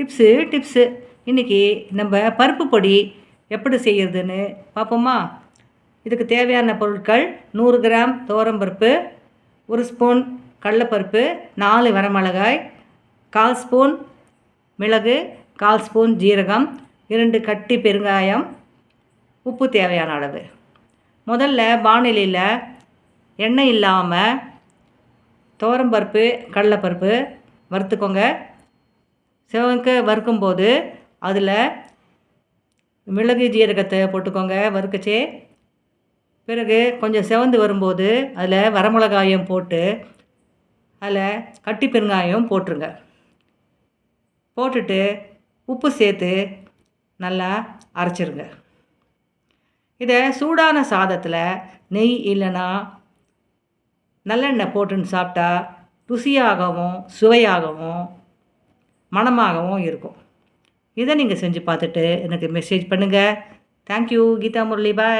Tips tips இன்றைக்கி நம்ம பருப்பு பொடி எப்படி செய்கிறதுன்னு பார்ப்போமா? இதுக்கு தேவையான பொருட்கள் நூறு கிராம் பருப்பு ஒரு ஸ்பூன் கடலப்பருப்பு நாலு வரமிளகாய் கால் ஸ்பூன் மிளகு கால் ஸ்பூன் ஜீரகம் இரண்டு கட்டி பெருங்காயம். உப்பு தேவையான அளவு. முதல்ல வானிலையில் எண்ணெய் இல்லாமல் துவரம்பருப்பு கடலைப்பருப்பு வறுத்துக்கோங்க. சிவக்க வறுக்கும்போது அதில் மிளகு ஜீரகத்தை போட்டுக்கோங்க வறுக்கச்சே. பிறகு கொஞ்சம் செவந்து வரும்போது அதில் வரமிளகாயம் போட்டு அதில் கட்டி பெருங்காயம் போட்டுருங்க. போட்டுட்டு உப்பு சேர்த்து நல்லா அரைச்சிருங்க. இதை சூடான சாதத்தில் நெய் இல்லைன்னா நல்லெண்ணெய் போட்டுன்னு சாப்பிட்டா ருசியாகவும் சுவையாகவும் மனமாகவும் இருக்கும். இதை நீங்கள் செஞ்சு பார்த்துட்டு எனக்கு மெசேஜ் பண்ணுங்கள் தேங்க்யூ கீதா முரளி பாய்